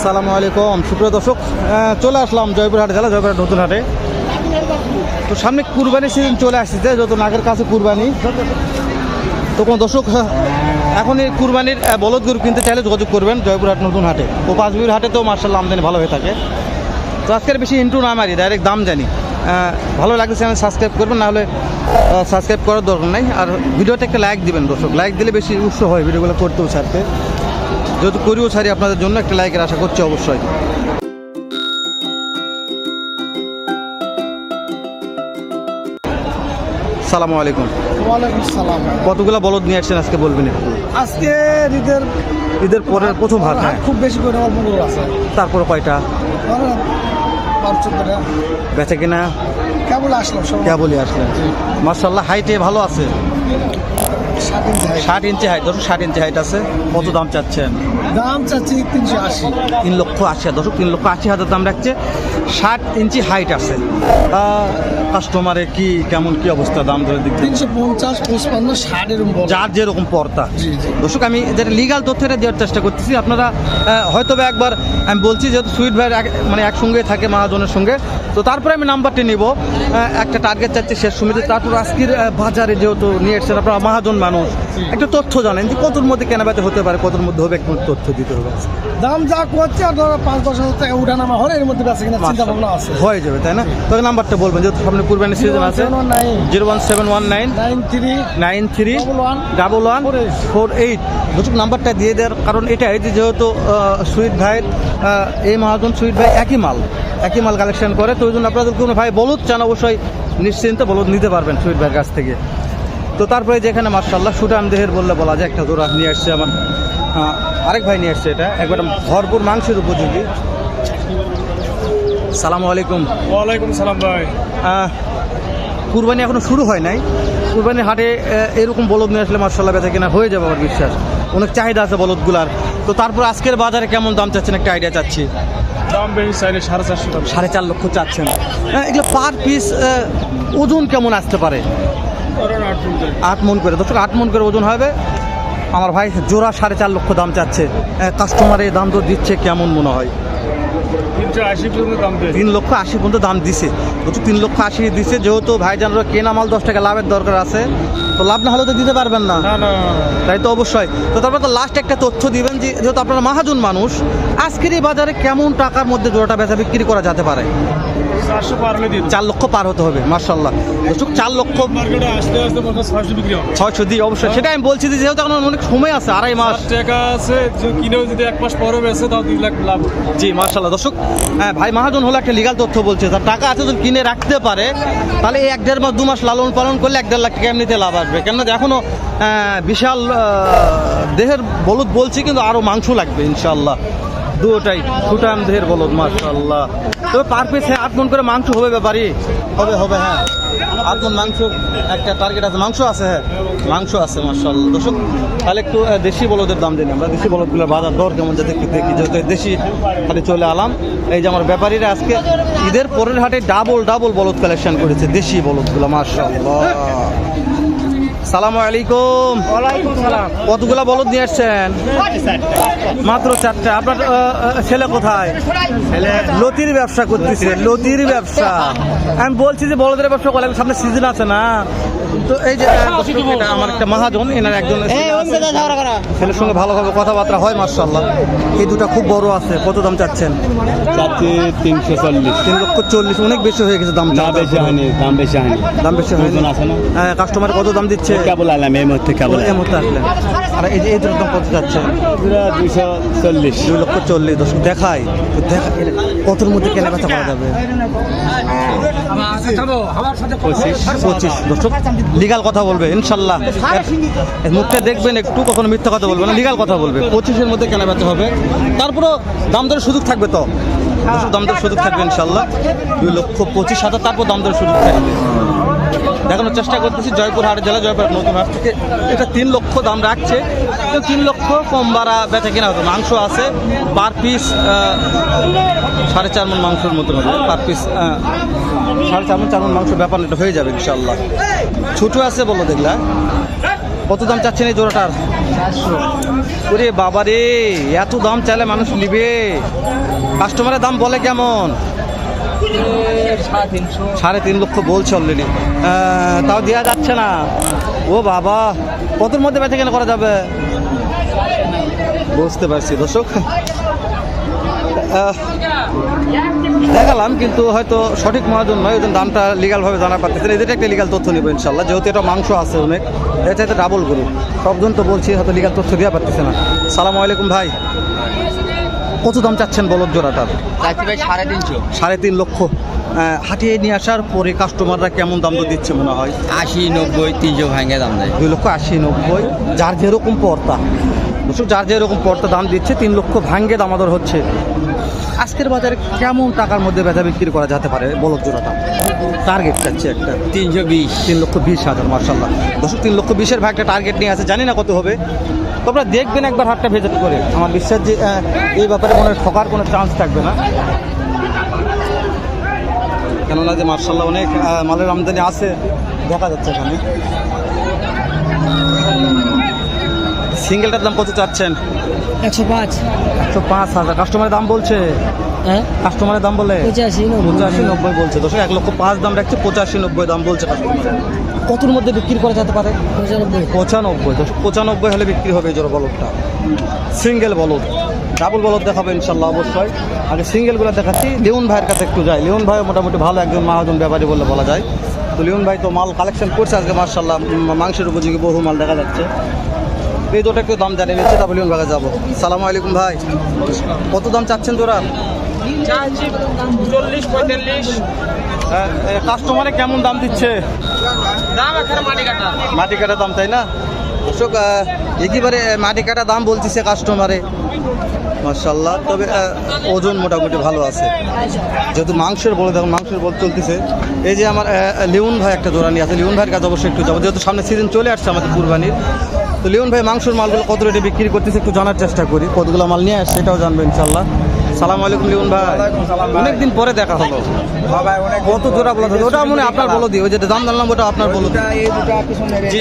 আসসালামু আলাইকুম। সুপ্রিয় দর্শক চলে আসলাম জয়পুরহাট জেলা জয়পুরহাট নতুন হাটে তো সামনে কুরবানি সিজন চলে আসছে যত নাগের কাছে কুরবানি। তো কোনো দর্শক হ্যাঁ, এখন এই কুরবানির বলদ গরু কিনতে চাইলে যোগাযোগ করবেন জয়পুরহাট নতুন হাটে ও পাঁচবির হাটে তো মার্শাল আমদানি ভালো হয়ে থাকে। তো আজকের বেশি ইন্টু না মারি ডাইরেক্ট দাম জানি। ভালো লাগলে চ্যানেল সাবস্ক্রাইব করবেন নাহলে সাবস্ক্রাইব করার দরকার নাই। আর ভিডিওটা একটা লাইক দিবেন দর্শক। লাইক দিলে বেশি উৎস হয় ভিডিওগুলো করতেও ছাড়তে। যেহেতু করিও ছাড়ি আপনাদের জন্য একটা লাইকের আশা করছি অবশ্যই। সালামু আলাইকুম। ওয়ালাইকুম সালাম। কতগুলো বলদ নিয়ে আসছেন আজকে বলবেন একটু? আজকে ঈদের ঈদের পরের প্রথম হাট হ্যাঁ খুব বেশি করে অল্প গরু আছে। তারপরে কয়টা? বেচা কিনা? কেবল আসলাম কেবলই আসলেন মার্শাল্লাহ হাইটে ভালো আছে। ষাট ইঞ্চি হাইট ধরুন ষাট ইঞ্চি হাইট আছে। কত দাম চাচ্ছেন? দাম চাচ্ছি তিনশো আশি। তিন লক্ষ আশি হাজার ধরুন তিন লক্ষ আশি হাজার দাম রাখছে। ষাট ইঞ্চি হাইট আছে। কাস্টমারে কি কেমন কি অবস্থা দাম ধরে দিক তিনশো পঞ্চাশ পঁচপান্ন ষাট এরকম যার যেরকম পর্তা দর্শক আমি যেটা লিগাল তথ্যটা দেওয়ার চেষ্টা করতেছি আপনারা হয়তো বা একবার আমি বলছি যেহেতু সুইট ভাইয়ের এক- মানে একসঙ্গে থাকে মহাজনের সঙ্গে তো তারপরে আমি নাম্বারটি নিব। একটা টার্গেট চাচ্ছি শেষ সমিতি তারপর আজকের বাজারে যেহেতু নিয়ে এসছেন আপনারা মহাজন মানুষ একটু তথ্য জানেন যে কতর মধ্যে কেনাবেচা হতে পারে কতর মধ্যে হবে একটু তথ্য দিতে হবে দাম যা করছে আর ধরো পাঁচ দশ হাজার টাকা উঠানামা হলে এর মধ্যে বেঁচে কিনা চিন্তা ভাবনা আছে। হয়ে যাবে তাই না? তবে নাম্বারটা বলবেন যেহেতু সামনে কুরবানি সিজন আছে zero one seven one nine nine three nine three. Double one four eight দর্শক নাম্বারটা দিয়ে দেওয়ার কারণ এটাই যে যেহেতু সুইট ভাইয়ের এই মহাজন সুইট ভাই একই মাল একই মাল কালেকশন করে তো ওই জন্য আপনাদের কোনো ভাই বলুদ চান অবশ্যই নিশ্চিন্তে বলুদ নিতে পারবেন সুইট ভাইয়ের কাছ থেকে তো তারপরে যেখানে মার্শাল্লাহ সুটাম দেহের বললে বলা যায় একটা জোড়া নিয়ে আসছে আমার আরেক ভাই নিয়ে আসছে এটা একবার ভরপুর মাংসের উপযোগী সালামু আলাইকুম। ওয়ালাইকুম সালাম ভাই। কুরবানি এখনও শুরু হয় নাই। কুরবানির হাটে এরকম বলদ নিয়ে আসলে মার্শাল্লাহ বেচা কিনা হয়ে যাবে আমার বিশ্বাস। অনেক চাহিদা আছে বলদগুলার। তো তারপর আজকের বাজারে কেমন দাম চাচ্ছেন একটা আইডিয়া চাচ্ছি। দাম বেশি চাইলে সাড়ে চারশো সাড়ে চার লক্ষ চাচ্ছেন। এগুলো পার পিস ওজন কেমন আসতে পারে? আট মন করে। দর্শক আট মন করে ওজন হবে। আমার ভাই জোড়া সাড়ে চার লক্ষ দাম চাচ্ছে। কাস্টমার দাম তো দিচ্ছে কেমন মনে হয়? তিন লক্ষ আশি পর্যন্ত দাম দিছে। বলছি তিন লক্ষ আশি দিছে যেহেতু ভাইজানরা কেনা মাল দশ টাকা লাভের দরকার আছে তো লাভ না হলে তো দিতে পারবেন না। তাই তো অবশ্যই। তো তারপরে তো লাস্ট একটা তথ্য দিবেন যে যেহেতু আপনারা মাহাজন মানুষ আজকের এই বাজারে কেমন টাকার মধ্যে জোড়াটা বেচা বিক্রি করা যেতে পারে? চার লক্ষ পার হতে হবে মার্শাল্লাহ দর্শক চার লক্ষ ছয়শো দিয়ে অবশ্যই। সেটা আমি বলছি যেহেতু এখন অনেক সময় আছে আড়াই মাস। টাকা আছে কিনেও যদি এক মাস পরে বেছে তাও দুই লাখ লাভ জি মার্শাল্লাহ দর্শক হ্যাঁ ভাই মহাজন হলো একটা লিগাল তথ্য বলছে তার টাকা আছে যদি কিনে রাখতে পারে তাহলে এই এক দেড় মাস দু মাস লালন পালন করলে এক দেড় লাখ টাকা এমনিতে লাভ আসবে। কেননা যে এখনও বিশাল দেহের বলদ বলছি কিন্তু আরও মাংস লাগবে ইনশাল্লাহ দুটাই ফুটান দেহের বলদ মার্শাল্লাহ তবে পার পিস হ্যাঁ আট মন করে মাংস হবে ব্যাপারই হবে হবে হ্যাঁ। আট মন মাংস, একটা টার্গেট আছে। মাংস আছে হ্যাঁ। মাংস আছে মার্শাল্লাহ দর্শক, তাহলে একটু দেশি বলদের দাম দিন আমরা। দেশি বলদগুলোর বাজার দর কেমন যাতে দেখি যেহেতু দেশি হাটে চলে আলাম। এই যে আমার ব্যাপারীরা আজকে ঈদের পরের হাটে ডাবল ডাবল বলদ কালেকশন করেছে, দেশি বলদগুলো মার্শাল্লাহ সালাম আলাইকুম। কতগুলা বলদ নিয়ে আসছেন? মাত্র চারটা। আপনার ছেলে কোথায়? লতির ব্যবসা করতেছে লতির ব্যবসা। আমি বলছি যে বলদের ব্যবসা করলে সামনে সিজন আছে না? তো এই যে দর্শক, এটা আমার একটা মহাজন এনার একজন ছেলে ছেলের সঙ্গে ভালোভাবে কথাবার্তা হয় মার্শাল্লাহ এই দুটো খুব বড় আছে কত দাম চাচ্ছেন? চাচ্ছি তিনশো চল্লিশ। তিন লক্ষ চল্লিশ অনেক বেশি হয়ে গেছে দাম না বেশি হয়নি দাম বেশি হয়নি। দাম বেশি হয়নি। না? কাস্টমার কত দাম দিচ্ছে? কেবল আলাম এই মুহূর্তে কেবল এই মুহূর্তে আসলেন আর এই যে এই দুটোর দাম কত যাচ্ছে দুশো চল্লিশ। দুই লক্ষ চল্লিশ দশ দেখাই। দেখা কতর মধ্যে কেনা বেচা করা যাবে? পঁচিশ। পঁচিশ দর্শক। লিগাল কথা বলবে, ইনশাল্লাহ। মুখটা দেখবেন একটু কখনো মিথ্যা কথা বলবে না, লিগাল কথা বলবে। পঁচিশের মধ্যে কেনা বেচা হবে। তারপরও দাম দরের সুযোগ থাকবে তো? দাম দরের সুযোগ থাকবে ইনশাল্লাহ। দুই লক্ষ পঁচিশ হাজার, তারপর দাম দরের সুযোগ থাকবে। দেখানোর চেষ্টা করতেছি, জয়পুর হাট জেলা, জয়পুর নতুন হাট থেকে। এটা তিন লক্ষ দাম রাখছে। তিন লক্ষ কম বাড়া বেচা কেনা হবে। মাংস আছে, পার পিস সাড়ে চার মন মাংসের মতো হবে। পার পিস সাড়ে চার মন, চার মাংস ব্যাপার এটা হয়ে যাবে ইনশাল্লাহ ছোটো আছে বলো দেখলা। কত দাম চাচ্ছেন এই জোড়াটার? ওরে বাবা রে, এত দাম চাইলে মানুষ নিবে। কাস্টমারের দাম বলে কেমন? সাড়ে তিন লক্ষ বলছে অলরেডি তাও দেওয়া যাচ্ছে না। ও বাবা, কতর মধ্যে বেচা কেন করা যাবে? বুঝতে পারছি। দর্শক দেখালাম কিন্তু হয়তো সঠিক মহাজন নয় ওই দামটা লিগালভাবে জানা পারতেছে না এদের একটা লিগাল তথ্য নিব ইনশাল্লাহ যেহেতু এটা মাংস আছে অনেক এটা চাইতে ডাবল গরু। সবজন তো বলছি হয়তো লিগাল তথ্য দেওয়া পারতেছে না। সালাম আলাইকুম ভাই। কত দাম চাচ্ছেন বলদ জোড়াটার? সাড়ে তিনশো। সাড়ে তিন লক্ষ। হাটিয়ে নিয়ে আসার পরে কাস্টমাররা কেমন দাম তো দিচ্ছে মনে হয়? আশি নব্বই তিনশো ভাঙে দাম দেয়। দুই লক্ষ আশি নব্বই। যার যেরকম পর্তা যার যেরকম পর্তা দাম দিচ্ছে তিন লক্ষ ভাঙ্গে দামাদর হচ্ছে। আজকের বাজারে কেমন টাকার মধ্যে বেচা বিক্রি করা যেতে পারে? বলদ জোড়াটা টার্গেট চাচ্ছে একটা। তিনশো বিশ। তিন লক্ষ বিশ হাজার মার্শাল্লাহ দর্শক তিন লক্ষ বিশের ভাগ একটা টার্গেট নিয়ে আছে জানি না কত হবে। তোমরা দেখবেন একবার হাটটা ভিজিট করে। আমার বিশ্বাস যে এই ব্যাপারে কোনো ঠকার কোনো চান্স থাকবে না। কেননা যে মার্শাল্লাহ অনেক মালের আমদানি আছে দেখা যাচ্ছে এখানে। সিঙ্গেলটার দাম কত চাচ্ছেন? একশো পাঁচ। একশো পাঁচ হাজার। কাস্টমারের দাম বলছে। হ্যাঁ? কাস্টমারের দাম বলে? পঁচাশি পঁচাশি নব্বই বলছে। দর্শক এক লক্ষ পাঁচ দাম রাখছে পঁচাশি নব্বই দাম বলছে কাস্টমার কতর মধ্যে বিক্রি করা যেতে পারে? পঁচানব্বই। পঁচানব্বই। দর্শক পঁচানব্বই হলে বিক্রি হবে জোর বলদটা। সিঙ্গেল বলদ। ডাবল বলদ দেখাবে ইনশাল্লাহ অবশ্যই। আগে সিঙ্গেলগুলো দেখাচ্ছি। লিওন ভাইয়ের কাছে একটু যাই। লিওন ভাই মোটামুটি ভালো একজন মহাজন ব্যাপারী বলে বলা যায়। তো লিওন ভাই তো মাল কালেকশন করছে আজকে মার্শাল্লাহ মাংসের উপযোগী বহু মাল দেখা যাচ্ছে। দুটো একটু দাম জানিয়ে নিচ্ছে লিওন ভাগে যাব। সালাম আলাইকুম ভাই। কত দাম চাচ্ছেন তোরা চল্লিশ পঁয়তাল্লিশ। কাস্টমারে কেমন দাম দিচ্ছে? মাটি কাটা। দাম তাই না? আহ, একেবারে মাটি কাটা দাম বলতেছে কাস্টমারে মার্শাল্লাহ তবে ওজন মোটামুটি ভালো আছে। যেহেতু মাংসের বলে দেখুন মাংসের বল চলতেছে। এই যে আমার লিওন ভাই একটা জোড়া নিয়ে আছে। লিওন ভাইয়ের কাছে অবশ্যই একটু যাব। যেহেতু সামনে সিজন চলে আসছে আমাদের কুরবানির তো লিওন ভাই মাংসর মালগুলো কত রেটে বিক্রি করতেছে একটু জানার চেষ্টা করি। কতগুলো মাল নিয়ে আসছে সেটাও জানব ইনশাল্লাহ সালাম আলাইকুম লিওন ভাই। অনেকদিন পরে দেখা হলো। কত জোড়া বলা? ওটা মনে হয় আপনার বলো দিই। ওই যেটা দাম জানলাম ওটা আপনার বলো দিই। জি।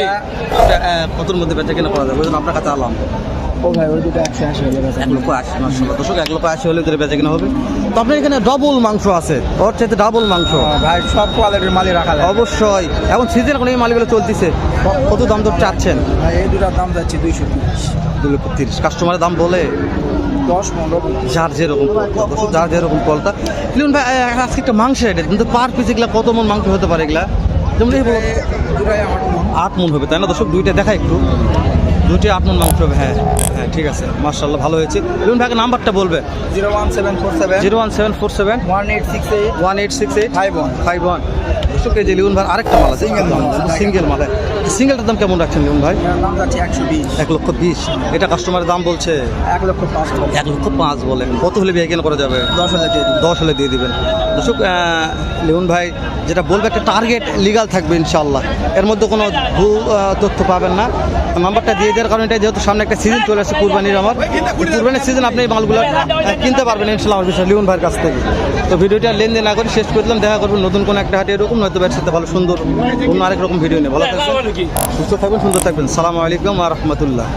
কতর মধ্যে বেচা কেনা করা যাবে? ওই জন্য আপনার কাছে আলাম। ও ভাই ওই দুটো একশো আশি হলে এক লক্ষ আশি মাসশাল্লাহ দর্শক এক লক্ষ আশি হলে তোর বেচা কেনা হবে। তো আপনার এখানে ডবল মাংস আছে। ওর চাইতে ডাবল মাংস। ভাই সব কোয়ালিটির মালই রাখা অবশ্যই। এখন সিজন এখন এই মালগুলো চলতেছে। কত দাম দর চাচ্ছেন? ভাই এই দুটার দাম যাচ্ছে দুইশো তিরিশ। দু লক্ষ তিরিশ। কাস্টমারের দাম বলে? দশ পনেরো। যার যেরকম কলতা, দর্শক যার যেরকম কলতা লিখুন ভাই আজকে একটা রেট কিন্তু পার পিস এগুলা কত মন মাংস হতে পারে এগুলা? যেমন আট মন হবে তাই না দর্শক? দুইটা দেখা একটু। দুইটা আট মন মাংস হ্যাঁ হ্যাঁ ঠিক আছে মার্শাল্লাহ ভালো হয়েছে। লিখুন ভাইকে নাম্বারটা বলবে। Zero one seven four seven. Zero one seven four seven. One eight six eight. One eight six eight. Five one. Five one. এই লিউন ভাই আরেকটা মাল আছে। সিঙ্গেল সিঙ্গেল মাল সিঙ্গেলটার দাম কেমন রাখছেন লিউন ভাই? দাম যাচ্ছে একশো বিশ। এক লক্ষ বিশ। এটা কাস্টমারের দাম বলছে? এক লক্ষ পাঁচ। এক লক্ষ পাঁচ বলে কত হলে বিয়ে কেন করা যাবে? দশ হাজার দিয়ে দশ হলে দিয়ে দিবেন। দর্শক ভাই যেটা বলবে একটা টার্গেট লিগাল থাকবে ইনশাল্লাহ এর মধ্যে কোনো ভুল তথ্য পাবেন না। নাম্বারটা দিয়ে দেওয়ার কারণে এটা যেহেতু সামনে একটা সিজন চলে আসছে কুরবানির আমার। কুরবানির সিজন আপনি এই মালগুলো কিনতে পারবেন ইনশাল্লাহ আমার বিষয়, লিওন ভাইয়ের কাছ থেকে। তো ভিডিওটা লেনদেন না করে শেষ করে দিলাম, দেখা করবেন নতুন কোনো একটা হাটে, এরকম নয়তো ব্যবসার সাথে ভালো, সুন্দর, অন্য আরেক রকম ভিডিও নিয়ে। ভালো থাকবেন, সুস্থ থাকবেন, সুন্দর থাকবেন। সালামু আলাইকুম আর রহমতুল্লাহ।